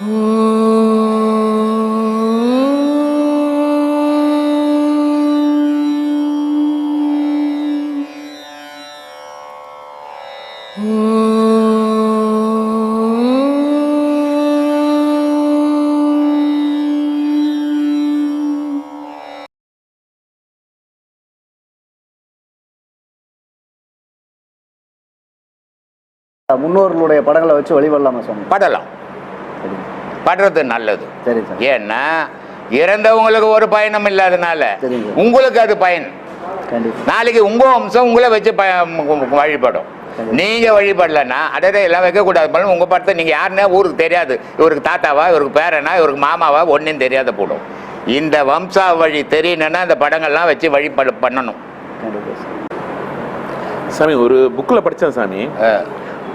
முன்னோர்களுடைய படங்களை வச்சு வழிபடலாமா சொன்னோம் படலாம். படுறது நல்லது. சரி சார். ஏன்னா இறந்தவங்களுக்கு ஒரு பயணம் இல்லாதனால. உங்களுக்கு அது பயன். கண்டிப்பா. நாளைக்கு உங்க வம்சம் உங்களை வச்சு வழிபடும். நீங்க வழிபடலன்னா அடடே எல்லாம் வைக்கக்கூடாது. உங்க படத்தை நீங்க யாருன்னா ஊருக்கு தெரியாது. இவருக்கு தாத்தாவா இவருக்கு பேரனா இவருக்கு மாமாவா ஒன்றும் தெரியாத போடும். இந்த வம்சா வழி தெரியணும்னா இந்த படங்கள்லாம் வச்சு வழிபட பண்ணணும். சாமி ஒரு புக்கில் படித்தேன் சாமி.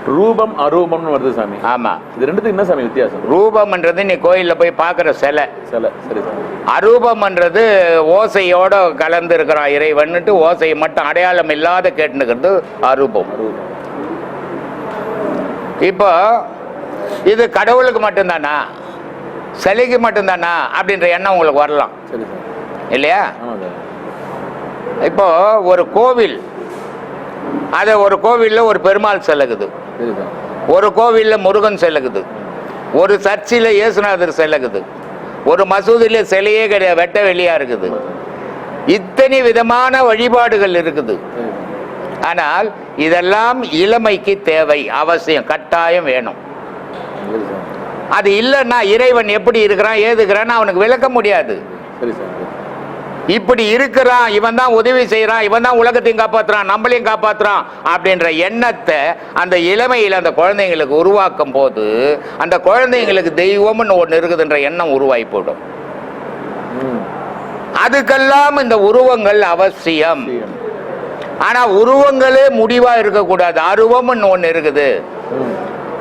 ரூபம் அரூபம்னு வருது சாமி. ஆமா. இது ரெண்டுத்துக்கு என்ன சாமி வித்தியாசம்? ரூபம்ன்றது நீ கோயில்ல போய் பார்க்குற சிலை. சில. சரி அரூபம்ன்றது ஓசையோட கலந்து இருக்கிறான் இறைவன்னுட்டு ஓசையை மட்டும் அடையாளம் இல்லாத கேட்டுனுக்கிறது அரூபம். இப்போ இது கடவுளுக்கு மட்டும்தானா? சிலைக்கு மட்டும்தானா? அப்படின்ற எண்ணம் உங்களுக்கு வரலாம். இல்லையா? ஆமாம் இப்போ ஒரு கோவில் அது ஒரு கோவிலில் ஒரு பெருமாள் சார் ஒரு கோவிலில் முருகன் செலகுது ஒரு சர்ச்சில் இயேசுநாதர் செலகுது ஒரு மசூதியில் சிலையே கிடையாது வெட்ட வெளியா இருக்குது. இத்தனை விதமான வழிபாடுகள் இருக்குது. ஆனால் இதெல்லாம் இளமைக்கு தேவை அவசியம் கட்டாயம் வேணும். அது இல்லைன்னா இறைவன் எப்படி இருக்கிறான் ஏதுக்கிறான்னு அவனுக்கு விளக்க முடியாது. சரி சார். இப்படி இருக்கிறான் இவன் தான் உதவி செய்கிறான் இவன் தான் உலகத்தையும் காப்பாற்றுறான் நம்மளையும் காப்பாற்றுறான் அப்படின்ற எண்ணத்தை அந்த இளமையில் அந்த குழந்தைங்களுக்கு உருவாக்கும் போது அந்த குழந்தைங்களுக்கு தெய்வம்னு ஒன்று இருக்குதுன்ற எண்ணம் உருவாகி போடும் அதுக்கெல்லாம் இந்த உருவங்கள் அவசியம். ஆனால் ஆனா உருவங்களே முடிவா இருக்கக்கூடாது. அருவம்னு ஒன்று இருக்குது.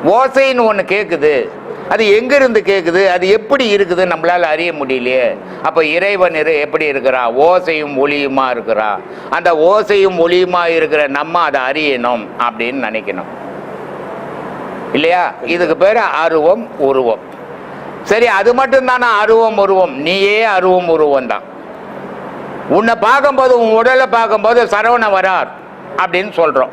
ஓசைன்னு ஒன்று கேட்குது அது எங்கிருந்து கேட்குது அது எப்படி இருக்குது நம்மளால் அறிய முடியலையே. அப்போ இறைவன் இரு எப்படி இருக்கிறான் ஓசையும் ஒளியுமா இருக்கிறான் அந்த ஓசையும் ஒளியுமா இருக்கிற நம்ம அதை அறியணும் அப்படின்னு நினைக்கணும். இல்லையா? இதுக்கு பேர் அருவம் உருவம். சரி அது மட்டும்தானா? அருவம் உருவம். நீயே அருவம் உருவம் தான். உன்னை பார்க்கும்போது உன் உடலை பார்க்கும்போது சரவண வரார் அப்படின்னு சொல்கிறோம்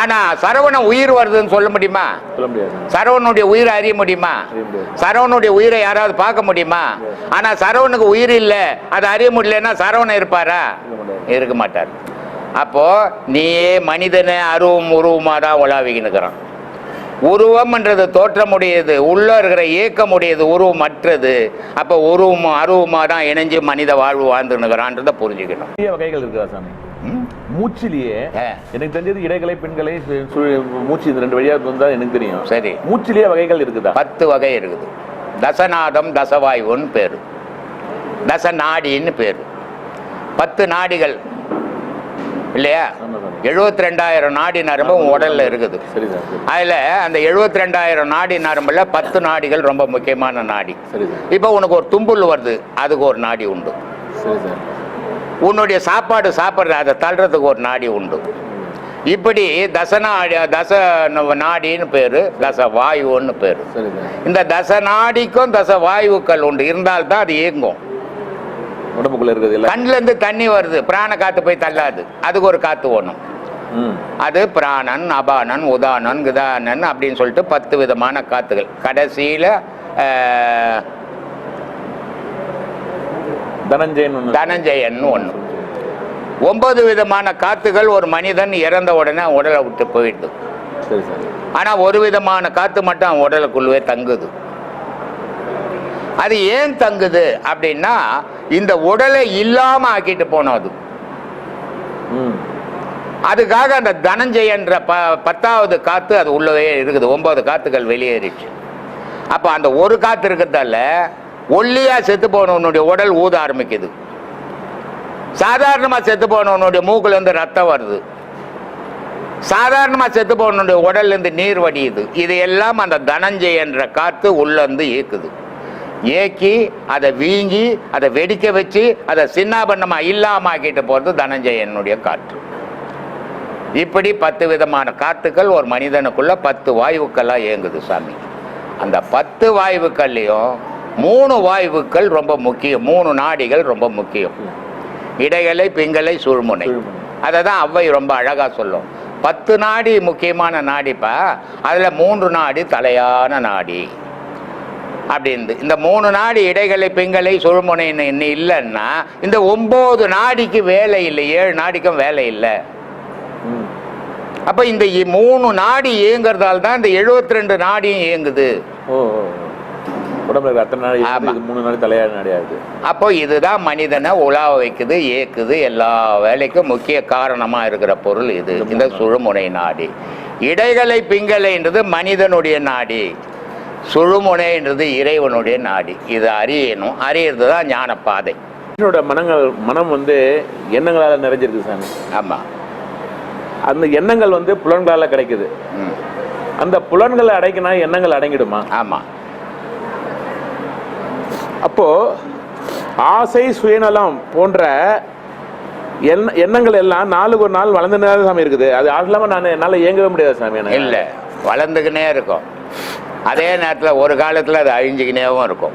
ஆனா சரவணன் உயிர் வருதுன்னு சொல்ல முடியுமா? சொல்ல முடியாது. சரவணனுடைய உயிரை அறிய முடியுமா. சரவணனுடைய உயிரை யாராவது பார்க்க முடியுமா? ஆனா சரவணுக்கு உயிர் இல்லை. அதை அறிய முடியலன்னா சரவணன் இருப்பாரா? இருக்க மாட்டாரு. அப்போ நீயே மனிதனை அருவம் உருவமாக தான் உலாவிக்கினுக்கிறான் உருவம்ன்றது தோற்றமுடையது உள்ள இருக்கிற இயக்கமுடையது உருவமற்றது. அப்போ உருவமும் அருவமாக தான் இணைஞ்சு மனித வாழ்வு வாழ்ந்துன்னுக்கிறான்றதை புரிஞ்சுக்கணும். வகைகள் இருக்குதா சாமி? மூச்சிலேயே. எனக்கு தெரிஞ்சது இடைகளை பெண்களை மூச்சு இந்த ரெண்டு வழியா வந்தா எனக்கு தெரியும். சரி. மூச்சிலேயே வகைகள் இருக்குதா? பத்து வகை இருக்குது. தசநாதம் தசவாயுன்னு பேர். தசநாடின்னு பேர். பத்து நாடிகள். இல்லையா. எழுபத்தி ரெண்டாயிரம் நாடி நரம்பு உன் உடல்ல இருக்குது. சரி சார். சரி. அதில் அந்த எழுபத்தி ரெண்டாயிரம் நாடி நரம்புல பத்து நாடிகள் ரொம்ப முக்கியமான நாடி. இப்போ உனக்கு ஒரு தும்புல் வருது. அதுக்கு ஒரு நாடி உண்டு. சரி சார் உன்னுடைய சாப்பாடு சாப்பிட்ற அதை தள்ளுறதுக்கு ஒரு நாடி உண்டு. இப்படி தசநாடி தச நாடின்னு பேர் தச வாயுன்னு பேர். இந்த தச நாடிக்கும் தச வாயுக்கள் உண்டு. இருந்தால்தான் அது இயங்கும். உடம்புக்குள்ள இருக்குது இல்ல கண்ணுல இருந்து தண்ணி வருது. பிராண காத்து போய் தள்ளாது. அதுக்கு ஒரு காத்து ஓணும். ம். அது பிராணன் அபானன் உதானன் கிதானன் அப்படின்னு சொல்லிட்டு பத்து விதமான காத்துகள். கடைசியில் தனஞ்சயன் தனஞ்சயன் ஒன்று ஒன்பது விதமான காத்துகள் ஒரு மனிதன் இறந்த உடனே உடலை விட்டு போயிடுது. ஆனால் ஒரு விதமான காத்து மட்டும் அவன் உடலுக்குள்ளவே தங்குது. அது ஏன் தங்குது அப்படின்னா இந்த உடலை இல்லாம ஆக்கிட்டு போனோம் அது. ம். அதுக்காக அந்த தனஞ்சயன்ற ப பத்தாவது காத்து அது உள்ளவே இருக்குது. ஒன்பது காத்துகள் வெளியேறிச்சு. அப்போ அந்த ஒரு காத்து இருக்கிறதால ஒல்லியா செத்து போனவனுடைய உடல் ஊத ஆரம்பிக்குது. சாதாரணமாக செத்து போனவனுடைய மூக்குல இருந்து ரத்தம் வருது. சாதாரணமாக செத்து போனவனுடைய உடல்ல இருந்து நீர் வடியுது. இது எல்லாம் அந்த தனஞ்சயன்ற காத்து உள்ளேருந்து இயக்குது. ஏக்கி அதை வீங்கி அதை வெடிக்க வச்சு அதை சின்னாபண்ணமா இல்லாம ஆக்கிட்டு போகிறது தனஞ்சயனுடைய காற்று. இப்படி பத்து விதமான காத்துக்கள் ஒரு மனிதனுக்குள்ள பத்து வாயுக்கள்லாம் இயங்குது சாமி. அந்த பத்து வாயுக்கள்லையும் மூணு வாயுக்கள் ரொம்ப முக்கியம். மூணு நாடிகள் ரொம்ப முக்கியம். இடைகளை பிங்கலை சுழுமுனை. அதை தான் அவ்வை ரொம்ப அழகாக சொல்லும். பத்து நாடி முக்கியமான நாடிப்பா? அதில் மூன்று நாடி தலையான நாடி. அப்படின்னு இந்த மூணு நாடி இடைகளை பெண்களை சுழுமுனைன்னு இன்னும் இல்லைன்னா இந்த ஒம்பது நாடிக்கு வேலை இல்லை. ஏழு நாடிக்கும் வேலை இல்லை. அப்போ இந்த இ- மூணு நாடி இயங்குறதால தான் இந்த 72 ரெண்டு நாடியும் இயங்குது. ஓ. உடம்புல அத்தனை நாள் மூணு நாள் தலையாட நாடியாது அப்போ இதுதான் மனிதனை உலாவ வைக்குது இயக்குது எல்லா வேலைக்கும் முக்கிய காரணமா இருக்கிற பொருள் இது. இந்த சுழுமுனை நாடி. இடைகளை பிங்கலைன்றது மனிதனுடைய நாடி. சுழுமுனைன்றது இறைவனுடைய நாடி. இது அறியணும். அறியறது தான் ஞான பாதை மனுஷனோட மனங்கள் மனம் வந்து எண்ணங்களால நிறைஞ்சிருக்கு சாமி. ஆமா. அந்த எண்ணங்கள் வந்து புலன்களால கிடைக்குது. அந்த புலன்களை அடைக்கினா எண்ணங்கள் அடங்கிடுமா? ஆமா. அப்போது ஆசை சுயநலம் போன்ற எண்ண எண்ணங்கள் எல்லாம் நாளுக்கு ஒரு நாள் வளர்ந்துனே சாமி இருக்குது. அது அது இல்லாமல் நான் என்னால் இயங்கவே முடியாது சாமி எனக்கு. இல்லை. வளர்ந்துக்கினே இருக்கும். அதே நேரத்தில் ஒரு காலத்தில் அது அழிஞ்சுக்கினேவும் இருக்கும்.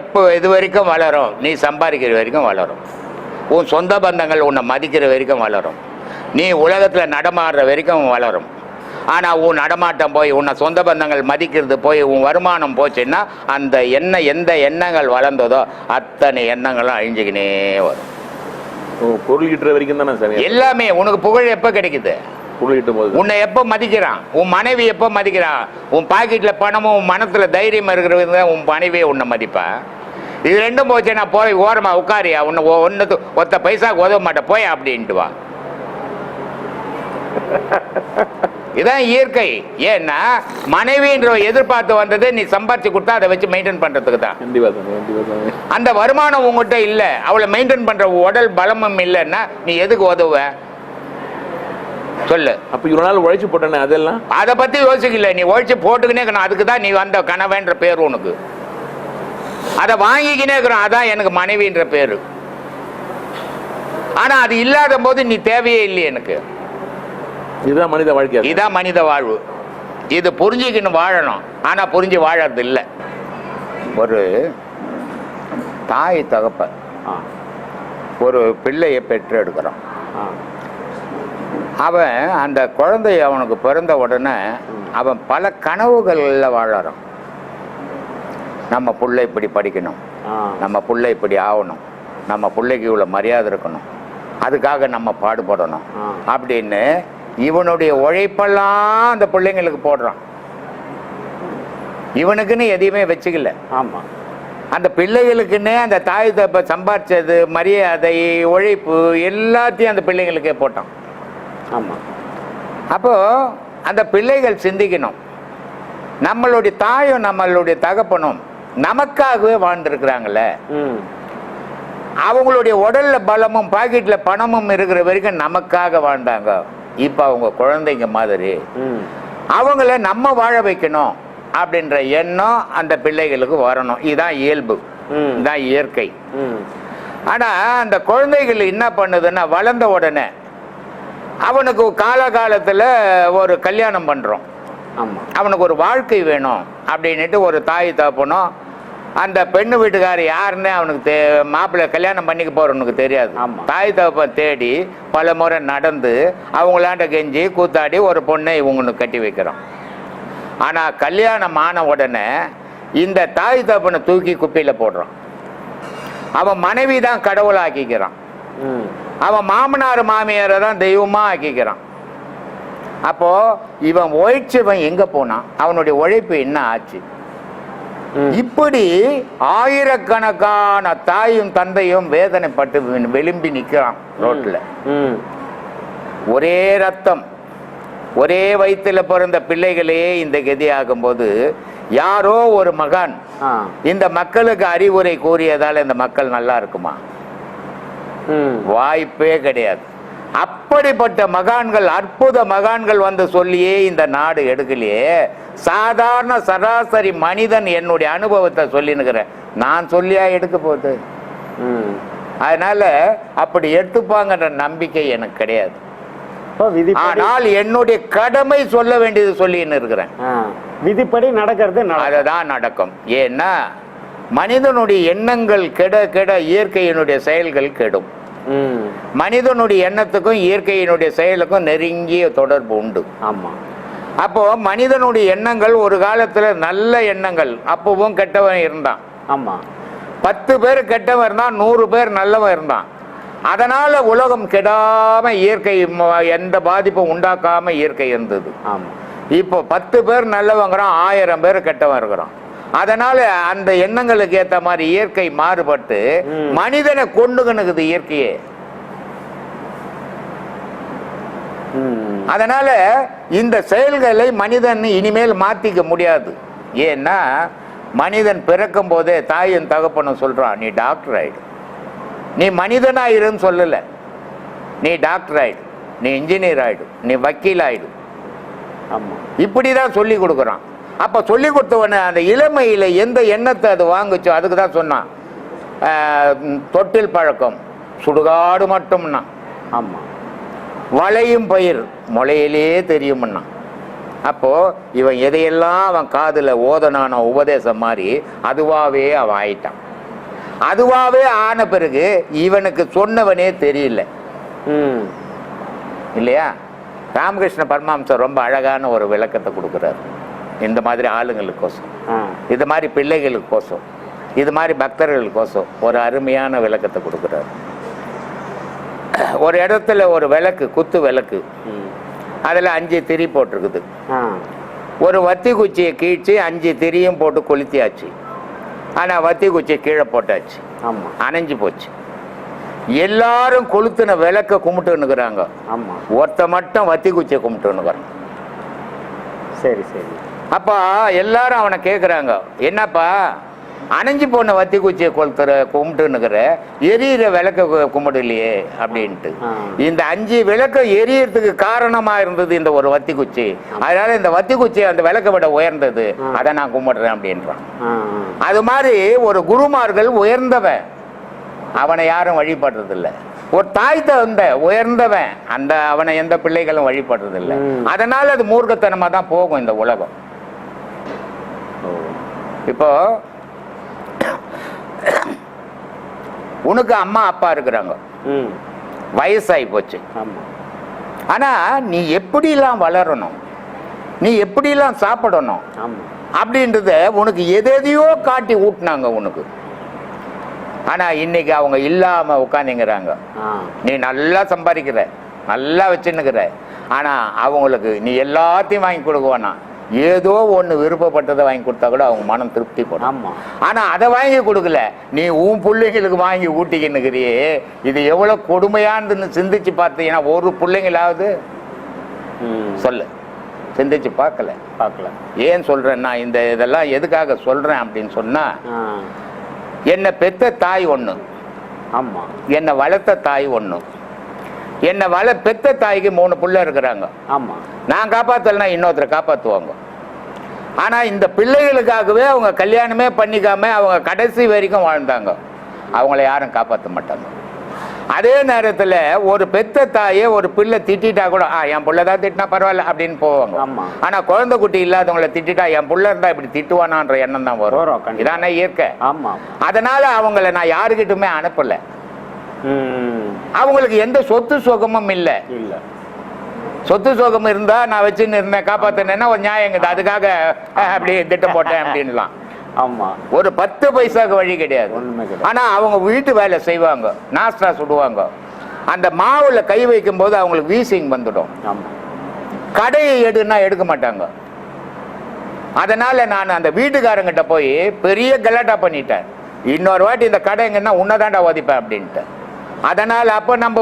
எப்போ இது வரைக்கும் வளரும். நீ சம்பாதிக்கிற வரைக்கும் வளரும். உன் சொந்த பந்தங்கள் உன்னை மதிக்கிற வரைக்கும் வளரும். நீ உலகத்தில் நடமாடுற வரைக்கும் வளரும். ஆனால் உன் நடமாட்டம் போய் உன்னை சொந்த பந்தங்கள் மதிக்கிறது போய் உன் வருமானம் போச்சுன்னா அந்த எண்ணம் எந்த எண்ணங்கள் வளர்ந்ததோ அத்தனை எண்ணங்களும் அழிஞ்சுக்கினே வரும். ஓ, பொருள் ஈட்டுற வரைக்கும் தானே சாமி? எல்லாமே உனக்கு புகழ் எப்போ கிடைக்குது? உன்னை எப்போ மதிக்கிறான்? உன் மனைவி எப்போ மதிக்கிறான்? உன் பாக்கெட்ல பணமும் உன் மனசுல தைரியம் இருக்கிறவங்க தான் உன் மனைவியை உன்னை மதிப்பா? இது ரெண்டும் போச்சு நான் போய் ஓரமா உட்காரியா? உன்னை ஒன்று ஒத்த பைசாக்கு உதவ மாட்டேன் போய் அப்படின்ட்டு வா. இதான் இயற்கை. ஏன்னா மனைவின்ற எதிர்பார்த்து வந்தது நீ சம்பாதிச்சு கொடுத்தா அதை வச்சு மெயின்டைன் பண்றதுக்கு தான். அந்த வருமானம் உங்ககிட்ட இல்லை. அவளை மெயின்டைன் பண்ற உடல் பலமும் இல்லைன்னா நீ எதுக்கு உதவுவ? சொல்லு. அப்ப இவ்வளவு நாள் உழைச்சு போட்டேனே அதெல்லாம்? அதை பத்தி யோசிக்கல. நீ ஒழிச்சு போட்டுக்கினே அதுக்கு தான் நீ வந்த கணவன்ற பேர் உனக்கு. அதை வாங்கிக்கினே இருக்கிறோம் அதான் எனக்கு மனைவின்ற பேரு. ஆனா அது இல்லாத போது நீ தேவையே இல்லையே எனக்கு. இதுதான் மனித வாழ்க்கை இதான் மனித வாழ்வு. இது புரிஞ்சுக்கின்னு வாழணும். ஆனா புரிஞ்சு வாழறது இல்லை ஒரு தாய் தகப்பன் ஆ, ஒரு பிள்ளையை பெற்று எடுக்கிறான் ஆ. அவன் அந்த குழந்தை அவனுக்கு பிறந்த உடனே அவன் பல கனவுகளில் வாழறான் நம்ம புள்ள இப்படி படிக்கணும். நம்ம புள்ள இப்படி ஆகணும். நம்ம பிள்ளைக்கு இவ்வளோ மரியாதை இருக்கணும். அதுக்காக நம்ம பாடுபடணும். அப்படின்னு இவனுடைய உழைப்பெல்லாம் அந்த பிள்ளைங்களுக்கு போடுறான். இவனுக்குன்னு எதையுமே வச்சுக்கல. ஆமா. அந்த பிள்ளைகளுக்குன்னே அந்த தாய் தப்ப சம்பாரிச்சது மரியாதை உழைப்பு எல்லாத்தையும் அந்த பிள்ளைங்களுக்கே போட்டான். ஆமா. அப்போ அந்த பிள்ளைகள் சிந்திக்கணும். நம்மளுடைய தாயும் நம்மளுடைய தகப்பனும் நமக்காகவே வாழ்ந்துருக்குறாங்களே அவங்களுடைய உடல்ல பலமும் பாக்கெட்ல பணமும் இருக்கிற வரைக்கும் நமக்காக வாழ்ந்தாங்க. இப்போ அவங்க குழந்தைங்க மாதிரி. அவங்கள நம்ம வாழ வைக்கணும் அப்படின்ற எண்ணம் அந்த பிள்ளைகளுக்கு வரணும். இதுதான் இயல்பு. இதுதான் இயற்கை. ம். ஆனா அந்த குழந்தைகள் என்ன பண்ணுதுன்னா வளர்ந்த உடனே அவனுக்கு காலகாலத்துல ஒரு கல்யாணம் பண்றோம். ஆமா. அவனுக்கு ஒரு வாழ்க்கை வேணும் அப்படின்னுட்டு ஒரு தாய் தகப்பனும் அந்த பெண்ணு வீட்டுக்காரர் யாருன்னு அவனுக்கு தே மாப்பிள்ளை கல்யாணம் பண்ணிக்க போறவனுக்கு தெரியாது. தாய் தகப்பன் தேடி பல முறை நடந்து அவங்களாண்ட கெஞ்சி கூத்தாடி ஒரு பொண்ணை இவங்களுக்கு கட்டி வைக்கிறான். ஆனா கல்யாணம் ஆன உடனே இந்த தாய் தகப்பனை தூக்கி குப்பையில போடுறான். அவன் மனைவி தான் கடவுளாக்கிக்கிறான் ம். அவன் மாமனார் மாமியாரை தான் தெய்வமா ஆக்கிக்கிறான். அப்போ இவன் உழைச்சவன் எங்க போனான்? அவனுடைய உழைப்பு என்ன ஆச்சு. இப்படி ஆயிரக்கணக்கான தாயும் தந்தையும் வேதனைப்பட்டு வெ- வெலும்பி நிக்கிறான் ரோட்ல. ஒரே ரத்தம் ஒரே வயித்துல பிறந்த பிள்ளைகளே இந்த கதி ஆகும்போது யாரோ ஒரு மகான் இந்த மக்களுக்கு அறிவுரை கூறியதால இந்த மக்கள் நல்லா இருக்குமா? வாய்ப்பே கிடையாது. அப்படிப்பட்ட மகான்கள் அற்புத மகான்கள் வந்து சொல்லியே இந்த நாடு எடுக்கலையே. சாதாரண சராசரி மனிதன் என்னுடைய அனுபவத்தை சொல்லினுக்கிறேன். நான் சொல்லியா எடுக்க போகுது? ம். அதனால அப்படி எடுத்துப்பாங்கன்ற நம்பிக்கை எனக்கு கிடையாது. ஆனால் என்னுடைய கடமை சொல்ல வேண்டியது சொல்லின்னு இருக்கிறேன். விதிப்படி நடக்கிறது அதுதான் நடக்கும். ஏன்னா மனிதனுடைய எண்ணங்கள் கெட கெட இயற்கையினுடைய செயல்கள் கெடும். மனிதனுடைய எண்ணத்துக்கும் இயற்கையினுடைய செயலுக்கும் நெருங்கிய தொடர்பு உண்டு. ஆமா. அப்போ மனிதனுடைய எண்ணங்கள் ஒரு காலத்துல நல்ல எண்ணங்கள் அப்பவும் கெட்டவன் இருந்தான். ஆமா. பத்து பேர் கெட்டவன் இருந்தான் நூறு பேர் நல்லவன் இருந்தான். அதனால உலகம் கெடாம இயற்கை எந்த பாதிப்பும் உண்டாக்காம இயற்கை இருந்தது. ஆமா. இப்போ பத்து பேர் நல்லவங்கிறான் ஆயிரம் பேர் கெட்டவன் இருக்கிறான். அதனால அந்த எண்ணங்களுக்கு ஏத்த மாதிரி இயற்கை மாறுபட்டு. மனிதனை கொண்டுகணுக்குது இயற்கையே. அதனால இந்த செயல்களை மனிதன் இனிமேல் மாத்திக்க முடியாது. ஏன்னா மனிதன் பிறக்கும் போதே தாயும் தகப்பனும் சொல்றான் நீ டாக்டர் ஆயிடு. நீ மனிதனா இருன்னு சொல்லல. நீ டாக்டர் ஆயிடு. நீ இன்ஜினியர் ஆயிடு. நீ வக்கீல் ஆயிடு. இப்படிதான் சொல்லி கொடுக்குறான். அப்ப சொல்லி கொடுத்தவன அந்த இளமையில எந்த எண்ணத்தை அது வாங்குச்சோ அதுக்கு தான் சொன்னான். தொட்டில் பழக்கம். சுடுகாடு மட்டும்னா. ஆமா. வளையும் பயிர் முளையிலே தெரியும்னா. அப்போ இவன் எதையெல்லாம் அவன் காதுல ஓதனான உபதேசம் மாதிரி அதுவாவே அவன் ஆயிட்டான். அதுவாவே ஆன பிறகு இவனுக்கு சொன்னவனே தெரியல. இல்லையா? ராமகிருஷ்ண பரமஹம்சர் ரொம்ப அழகான ஒரு விளக்கத்தை கொடுக்குறாரு. இந்த மாதிரி ஆளுங்களுக்கோசம். இது மாதிரி பிள்ளைகளுக்கோசம். இது மாதிரி பக்தர்களுக்கோசம் ஒரு அருமையான விளக்கத்தை கொடுக்குறாரு. ஒரு இடத்துல ஒரு விளக்கு குத்து விளக்கு. அதில் அஞ்சு திரி போட்டிருக்குது. ஒரு வத்தி குச்சியை கீழ்ச்சி அஞ்சு திரியும் போட்டு கொளுத்தியாச்சு. ஆனால் வத்தி குச்சியை கீழே போட்டாச்சு. அணைஞ்சு போச்சு. எல்லாரும் கொளுத்துன விளக்க கும்பிட்டுன்னுக்குறாங்க. ஒருத்த மட்டும் வத்தி குச்சியை கும்பிட்டுன்னுக்குறான். சரி சரி. அப்பா எல்லாரும் அவனை கேட்குறாங்க என்னப்பா அணைஞ்சு போன வத்தி குச்சியை கொளுத்துற கும்பிட்டுன்னுக்குற எரியிற விளக்க கும்பிடலையே அப்படின்ட்டு. இந்த அஞ்சு விளக்க எரியறதுக்கு காரணமா இருந்தது இந்த ஒரு வத்தி குச்சி. அதனால இந்த வத்தி குச்சி அந்த விளக்க விட உயர்ந்தது. அதை நான் கும்பிடுறேன் அப்படின்றான். அது மாதிரி ஒரு குருமார்கள் உயர்ந்தவன். அவனை யாரும் வழிபடுறதில்ல. ஒரு தாய் தந்த உயர்ந்தவன். அந்த அவனை எந்த பிள்ளைகளும் வழிபடுறதில்ல. அதனால அது மூர்க்கத்தனமா தான் போகும் இந்த உலகம். இப்போ உனக்கு அம்மா அப்பா இருக்கிறாங்க. ம். வயசாகி போச்சு. ஆமா. ஆனா நீ எப்படிலாம் வளரணும்? நீ எப்படிலாம் சாப்பிடணும்? அப்படின்றத உனக்கு எதையோ காட்டி ஊட்டினாங்க உனக்கு. ஆனா இன்னைக்கு அவங்க இல்லாம உட்காந்துங்கிறாங்க நீ நல்லா சம்பாதிக்கிற நல்லா வச்சுன்னுக்கிற. ஆனா அவங்களுக்கு நீ எல்லாத்தையும் வாங்கி கொடுக்க வேணாம். ஏதோ ஒன்று விருப்பப்பட்டதை வாங்கி கொடுத்தா கூட அவங்க மனம் திருப்தி படும். ஆமா. ஆனா அதை வாங்கி கொடுக்கல. நீ உன் பிள்ளைங்களுக்கு வாங்கி ஊட்டிக்கின்னுக்கிறியே. இது எவ்வளவு கொடுமையானதுன்னு சிந்திச்சு பார்த்தீங்கன்னா ஒரு பிள்ளைங்களாவது ம். சொல்லு. சிந்திச்சு பார்க்கல. பார்க்கல. ஏன் சொல்றேன்னா இந்த இதெல்லாம் எதுக்காக சொல்றேன் அப்படின்னு சொன்னா ஆ. என்னை பெத்த தாய் ஒன்று ஆமா. என்னை வளர்த்த தாய் ஒன்று என்னை வள பெத்த தாய்க்கு மூணு புள்ள இருக்கிறாங்க. ஆமா. நான் காப்பாத்தலைன்னா இன்னொருத்தரை காப்பாற்றுவாங்க ஆனால் இந்த பிள்ளைகளுக்காகவே அவங்க கல்யாணமே பண்ணிக்காம அவங்க கடைசி வரைக்கும் வாழ்ந்தாங்க. அவங்கள யாரும் காப்பாற்ற மாட்டாங்க. அதே நேரத்தில் ஒரு பெத்த தாயே ஒரு பிள்ளை திட்டிட்டா கூட ஆ என் புள்ள தான் திட்டினா பரவாயில்ல அப்படின்னு போவாங்க. ஆனால் குழந்தை குட்டி இல்லாதவங்கள திட்டிட்டா என் புள்ள இருந்தா இப்படி திட்டுவானான்ற எண்ணம் தான் வரும். இதானே இயற்கை. ஆமா. அதனால அவங்கள நான் யாருக்கிட்டுமே அனுப்பல. அவங்களுக்கு எந்த சொத்து சுகமும் இல்லை. இல்ல. சொத்து சுகம் இருந்தா நான் வச்சுன்னு இருந்தேன் காப்பாத்தினேன்னா ஒரு நியாயங்குது அதுக்காக அஹ், அப்படியே திட்டம் போட்டேன் அப்படின்லாம் ஆமா. ஒரு பத்து பைசாக்கு வழி கிடையாது. ஆனா அவங்க வீட்டு வேலை செய்வாங்க. நாஸ்டா சுடுவாங்க. அந்த மாவுல கை வைக்கும் போது அவங்களுக்கு வீசிங் வந்துடும். கடையை எடுன்னா எடுக்க மாட்டாங்க. அதனால நான் அந்த வீட்டுக்காரங்கிட்ட போய் பெரிய கலாட்டா பண்ணிட்டேன். இன்னொரு வாட்டி இந்த கடை எங்கன்னா உன்னதாண்டா ஒதிப்பேன் அப்படின்ட்டு அதனால அப்போ நம்ம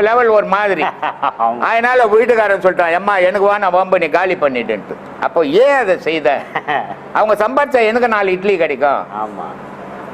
லெவல் ஒரு மாதிரி. அதனால வீட்டுக்காரன் சொல்லிட்டான் எம்மா எனக்கு வா நான் வம்பு நீ காலி பண்ணிட்டுன்ட்டு. அப்போ ஏன் அதை செய்த? அவங்க சம்பாதிச்சா எனக்கு நாலு இட்லி கிடைக்கும். ஆமா.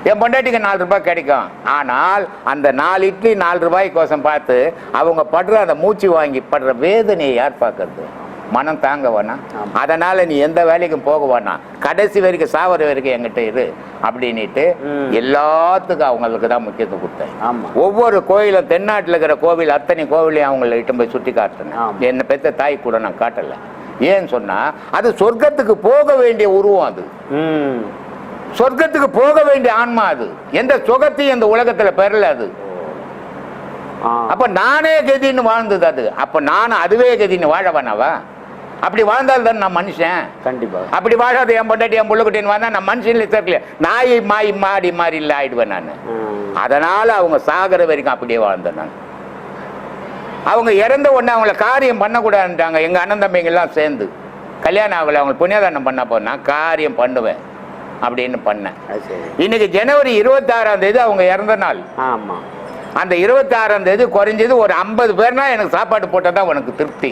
என் பொண்டாட்டிக்கு நாலு ரூபாய் கிடைக்கும். ஆனால் அந்த நாலு இட்லி நாலு ரூபாய்க்கோசம் பார்த்து அவங்க படுற அந்த மூச்சு வாங்கி படுற வேதனையை யார் பார்க்கறது? மனம் தாங்க வேணாம். அதனால நீ எந்த வேலைக்கும் போக வேணாம் கடைசி வரைக்கும் சாவர வரைக்கும் என்கிட்ட இரு அப்படின்னுட்டு ம். எல்லாத்துக்கும் அவங்களுக்கு தான் முக்கியத்துவம் கொடுத்தேன். ஆமா. ஒவ்வொரு கோயிலும் தென்னாட்டில் இருக்கிற கோவில் அத்தனை கோவிலையும் அவங்கள இட்டு போய் சுற்றி காட்டினேன். என்னை பெத்த தாய் கூட நான் காட்டலை. ஏன்னு சொன்னா அது சொர்க்கத்துக்கு போக வேண்டிய உருவம் அது. சொர்க்கத்துக்கு போக வேண்டிய ஆன்மா அது. எந்த சுகத்தையும் இந்த உலகத்துல பெறல அது. அப்ப நானே கதின்னு வாழ்ந்தது அது. அப்ப நானும் அதுவே கதின்னு வாழ வேணாவா? அப்படி வாழ்ந்தால் தான் நான் மனுஷன். கண்டிப்பா. அப்படி வாழாத என் பொண்டாட்டி என் புள்ளக்குட்டின்னு வாழ்ந்தா நான் மனுஷன்ல சேர்க்கல நாய் மாய் மாடி மாறி இல்லை ஆயிடுவேன் நான். அதனால அவங்க சாகிற வரைக்கும் அப்படியே வாழ்ந்தேன் நான். அவங்க இறந்த உடனே அவங்கள காரியம் பண்ணக்கூடாதுன்ட்டாங்க எங்க அண்ணன் தம்பிங்க எல்லாம் சேர்ந்து. கல்யாணம் ஆகல. அவங்க புண்ணியதானம் பண்ண போனா காரியம் பண்ணுவேன் அப்படின்னு பண்ணேன். இன்னைக்கு ஜனவரி இருபத்தாறாம் தேதி அவங்க இறந்த நாள். ஆமா. அந்த இருபத்தாறாம் தேதி குறைஞ்சது ஒரு ஐம்பது பேர்னா எனக்கு சாப்பாடு போட்டால் தான் உனக்கு திருப்தி.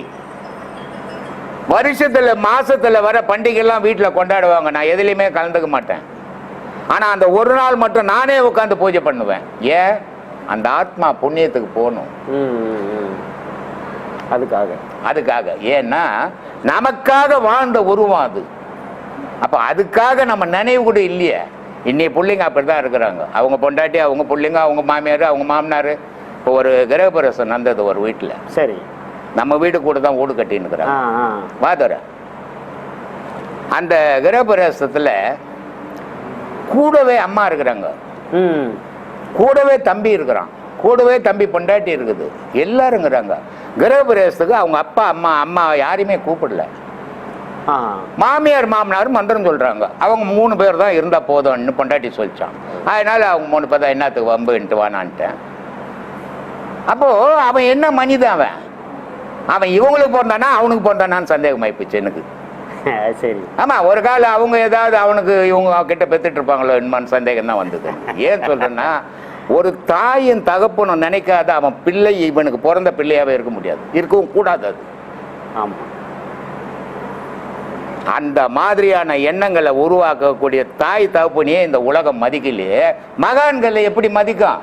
வருஷத்துல மாசத்துல வர பண்டிகைலாம் வீட்டில் கொண்டாடுவாங்க. நான் எதுலையுமே கலந்துக்க மாட்டேன். ஆனா அந்த ஒரு நாள் மட்டும் நானே உட்காந்து பூஜை பண்ணுவேன். ஏன்? அந்த ஆத்மா புண்ணியத்துக்கு போகணும். அதுக்காக. அதுக்காக. ஏன்னா நமக்காக வாழ்ந்த உருவம் அது. அப்ப அதுக்காக நம்ம நினைவு கூட இல்லையே. இன்னைய பிள்ளைங்க அப்படிதான் இருக்கிறாங்க. அவங்க பொண்டாட்டி அவங்க பிள்ளைங்க அவங்க மாமியார் அவங்க மாமனார். இப்போ ஒரு கிரகப்பிரசம் நடந்தது ஒரு வீட்டில் சரி. நம்ம வீடு கூட தான் வீடு கட்டின்னு ஆ. இருக்கிறாங்க ஆ வாதர அந்த கிரகப்பிரவேசத்துல கூடவே அம்மா இருக்கிறாங்க. ம். கூடவே தம்பி இருக்கிறான். கூடவே தம்பி பொண்டாட்டி இருக்குது. எல்லாருங்கிறாங்க கிரகப்பிரவேசத்துக்கு அவங்க அப்பா அம்மா அம்மா யாரையுமே கூப்பிடல. மாமியார் மாமனார் மந்திரம் சொல்றாங்க. அவங்க மூணு பேர் தான் இருந்தா போதும்னு பொண்டாட்டி சொல்லிச்சான். அதனால அவங்க மூணு பேர் தான் என்னத்துக்கு வம்புன்ட்டு வானான்ட்டேன். அப்போ அவன் என்ன மனிதன் அவன்? அவன் இவங்களுக்கு பிறந்தானா அவனுக்கு பிறந்தானான்னு சந்தேகம் ஆயிப்போச்சு எனக்கு சரி. ஆமா ஒரு காலம் அவங்க ஏதாவது அவனுக்கு இவங்க கிட்ட பெத்துட்டு இருப்பாங்களோ என்னமான்னு சந்தேகம் தான் வந்தது. ஏன் சொல்றேன்னா ஒரு தாயின் தகப்பனும் நினைக்காத அவன் பிள்ளை இவனுக்கு பிறந்த பிள்ளையாவே இருக்க முடியாது. இருக்கவும் கூடாது அது. ஆமா. அந்த மாதிரியான எண்ணங்களை உருவாக்கக்கூடிய தாய் தகப்பனையே இந்த உலகம் மதிக்கலையே. மகான்களை எப்படி மதிக்கும்?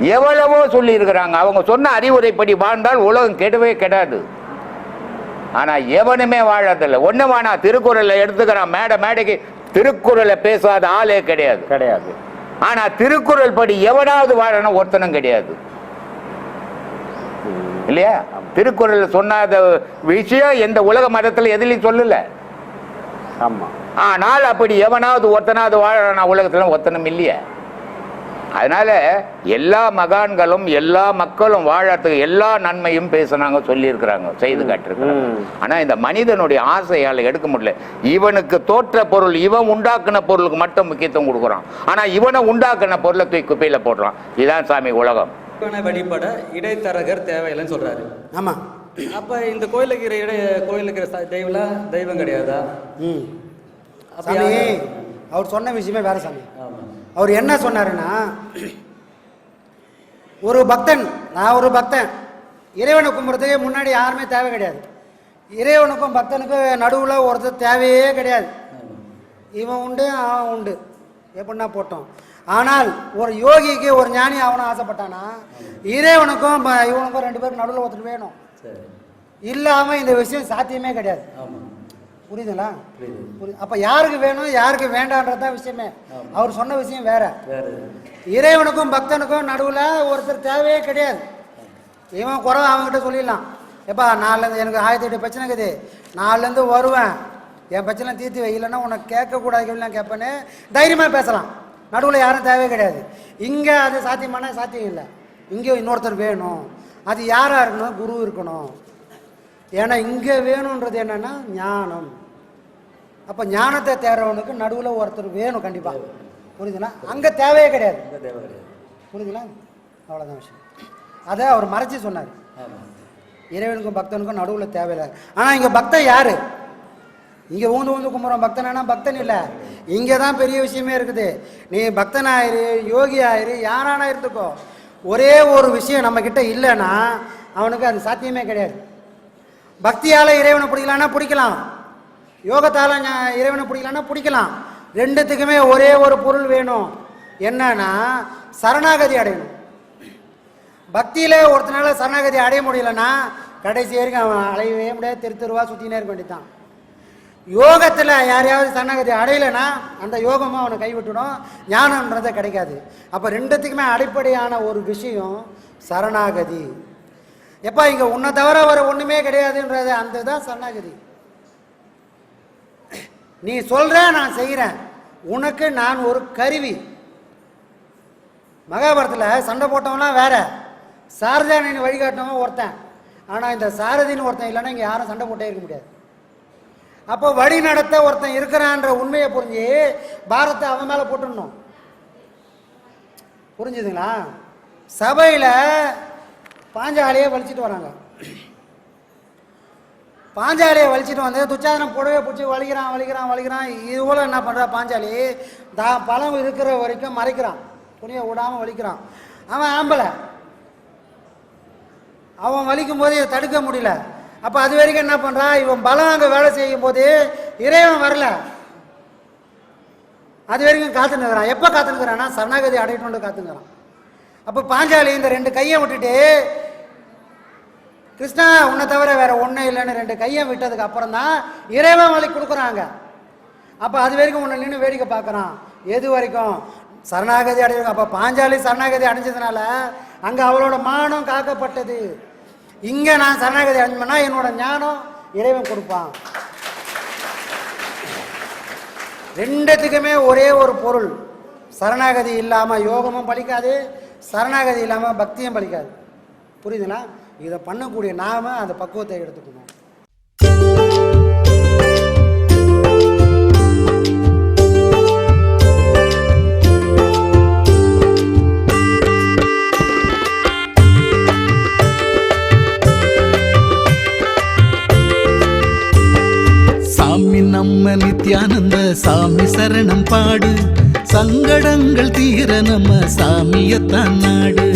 எவ்வளவோ சொல்லி இருக்கிறாங்க அவங்க சொன்ன அறிவுரைப்படி வாழ்ந்தால் உலகம் கெடவே கெடாது. ஆனா எவனுமே வாழறதில்ல. ஒண்ணு வேணா திருக்குறளை எடுத்துக்கிறான். மேடை மேடைக்கு திருக்குறளை பேசாத ஆளே கிடையாது. கிடையாது. ஆனா திருக்குறள் படி எவனாவது வாழணும் ஒருத்தனும் கிடையாது. இல்லையா? திருக்குறள் சொன்னாத விஷயம் எந்த உலக மதத்துல எதுலையும் சொல்லல. ஆமா. ஆனால் அப்படி எவனாவது ஒருத்தனாவது வாழறானா உலகத்துல ஒருத்தனும் இல்லையே. அதனால எல்லா மகான்களும் எல்லா மக்களும் வாழறதுக்கு எல்லா நன்மையும் பேசுனாங்க சொல்லியிருக்கிறாங்க செய்து காட்டிருக்கிறாங்க ம். ஆனா இந்த மனிதனுடைய ஆசையால எடுக்க முடியல. இவனுக்கு தோற்ற பொருள் இவன் உண்டாக்குன பொருளுக்கு மட்டும் முக்கியத்துவம் கொடுக்குறான். ஆனா இவனை உண்டாக்குன பொருளை தூக்கி குப்பையில போடுறான். இதான் சாமி உலகம். வழிபட இடைத்தரகர் தேவையில்லைன்னு சொல்றாரு. ஆமாம் அப்ப இந்த கோயிலுக்கு இருக்கிற இடை கோயிலுக்கு தெய்வம்லாம் தெய்வம் கிடையாதா? ம்? அவர் சொன்ன விஷயமே வேற சாமி. அவர் என்ன சொன்னாருன்னா ஒரு பக்தன் நான் ஒரு பக்தன் இறைவனை கும்பிட்றதுக்கு முன்னாடி யாருமே தேவை கிடையாது. இறைவனுக்கும் பக்தனுக்கும் நடுவில் ஒருத்தர் தேவையே கிடையாது. இவன் உண்டு அவன் உண்டு. எப்படின்னா போட்டோம். ஆனால் ஒரு யோகிக்கு ஒரு ஞானி அவனும் ஆசைப்பட்டானா இறைவனுக்கும் இவனுக்கும் ரெண்டு பேருக்கு நடுவில் ஒருத்தர் வேணும். இல்லாமல் இந்த விஷயம் சாத்தியமே கிடையாது. புரியுதுங்களா? புரியுது அப்போ யாருக்கு வேணும் யாருக்கு வேண்டான்றது தான் விஷயமே. அவர் சொன்ன விஷயம் வேற. இறைவனுக்கும் பக்தனுக்கும் நடுவில் ஒருத்தர் தேவையே கிடையாது. இவன் குறை அவன்கிட்ட சொல்லிடலாம். எப்பா நாலுலேருந்து எனக்கு ஆயிரத்தி எட்டு பிரச்சனை இருக்குது. நாலுலேருந்து வருவேன். என் பிரச்சனை தீர்த்து வை. இல்லைன்னா உனக்கு கேட்கக்கூடாது நான் கேட்பேன்னு தைரியமாக பேசலாம். நடுவில் யாரும் தேவையே கிடையாது. இங்கே அது சாத்தியமான சாத்தியம் இல்லை. இங்கே இன்னொருத்தர் வேணும். அது யாராக இருக்கணும்? குரு இருக்கணும். ஏன்னா இங்கே வேணுன்றது என்னன்னா ஞானம். அப்போ ஞானத்தை தேடுறவனுக்கு நடுவில் ஒருத்தர் வேணும் கண்டிப்பாக புரியுதுங்களா அங்கே தேவையே கிடையாது. புரியுதுங்களா அவ்வளோதான் விஷயம். அதை அவர் மறைச்சு சொன்னார். இறைவனுக்கும் பக்தனுக்கும் நடுவில் தேவையில்லை. ஆனால் இங்கே பக்தன் யாரு? இங்கே ஊந்து ஊந்து கும்பிட்றோம் பக்தனா பக்தன் இல்லை. இங்கே தான் பெரிய விஷயமே இருக்குது. நீ பக்தனாயிரு யோகி ஆயிரு யாரானா இருந்துக்கோ. ஒரே ஒரு விஷயம் நம்மக்கிட்ட இல்லைன்னா அவனுக்கு அது சாத்தியமே கிடையாது. பக்தியால் இறைவனை பிடிக்கலான்னா பிடிக்கலாம். யோகத்தால் இறைவனை பிடிக்கலான்னா பிடிக்கலாம். ரெண்டுத்துக்குமே ஒரே ஒரு பொருள் வேணும். என்னன்னா சரணாகதி அடையணும். பக்தியில் ஒருத்தனால சரணாகதி அடைய முடியலன்னா கடைசி வரைக்கும் அவன் அலையவே முடியாது. தெரு தெருவா சுற்றினே இருக்க வேண்டியதான் யோகத்தில் யாரையாவது சரணாகதி அடையலைன்னா அந்த யோகமும் அவனை கைவிட்டுடும். ஞானம்ன்றதை கிடைக்காது. அப்போ ரெண்டுத்துக்குமே அடிப்படையான ஒரு விஷயம் சரணாகதி. எப்பா இங்கே உன்னை தவிர வர ஒன்றுமே கிடையாதுன்றது அந்த தான் சரணாகதி. நீ சொல்கிற நான் செய்கிறேன் உனக்கு நான் ஒரு கருவி. மகாபாரத்தில் சண்டை போட்டவன்லாம் வேற. சாரதானின் வழிகாட்டினவன் ஒருத்தன். ஆனால் இந்த சாரதின்னு ஒருத்தன் இல்லைன்னா இங்கே யாரும் சண்டை போட்டே இருக்க முடியாது. அப்போ வழி நடத்த ஒருத்தன் இருக்கிறான்ற உண்மையை புரிஞ்சு பாரத்தை அவன் மேலே போட்டுடணும். புரிஞ்சுதுங்களா? சபையில் பாஞ்சாலையே வலிச்சிட்டு வராங்க. பாஞ்சாலியை வலிச்சிட்டு வந்து துச்சாதனம் புடவை பிடிச்சி வலிக்கிறான் வலிக்கிறான் வலிக்கிறான். இது போல என்ன பண்ணுறா பாஞ்சாலி? தா பழம் இருக்கிற வரைக்கும் மறைக்கிறான். துணியை விடாமல் வலிக்கிறான். அவன் ஆம்பளை. அவன் வலிக்கும் போது இதை தடுக்க முடியல. அப்போ அது வரைக்கும் என்ன பண்ணுறான் இவன் பலம் அங்கே வேலை செய்யும் போது இறைவன் வரல. அது வரைக்கும் காத்துனுக்குறான் எப்போ காத்துனுக்குறான்னா சரணாகதி அடையிட்டு காத்துங்கிறான் அப்போ பாஞ்சாலி இந்த ரெண்டு கையை விட்டுட்டு கிருஷ்ணா உன்னை தவிர வேற ஒன்றும் இல்லைன்னு ரெண்டு கையை விட்டதுக்கு அப்புறம் தான் இறைவன் வழி கொடுக்குறாங்க. அப்போ அது வரைக்கும் உன்னை நின்று வேடிக்கை பார்க்குறான். எது வரைக்கும்? சரணாகதி அடைஞ்சிருக்க அப்போ பாஞ்சாலி சரணாகதி அடைஞ்சதுனால அங்கே அவளோட மானம் காக்கப்பட்டது. இங்கே நான் சரணாகதி அடைஞ்சோம்னா என்னோட ஞானம் இறைவன் கொடுப்பான். ரெண்டுத்துக்குமே ஒரே ஒரு பொருள். சரணாகதி இல்லாமல் யோகமும் பலிக்காது சரணாகதி இல்லாமல் பக்தியும் பலிக்காது. புரியுதுங்களா இதை பண்ணக்கூடிய நாம அந்த பக்குவத்தை எடுத்துக்கணும். சாமி நம்ம நித்யானந்த சாமி சரணம் பாடு. சங்கடங்கள் தீர நம்ம சாமியத்தான் நாடு.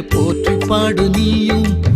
போற்றி பாடு நீயும்.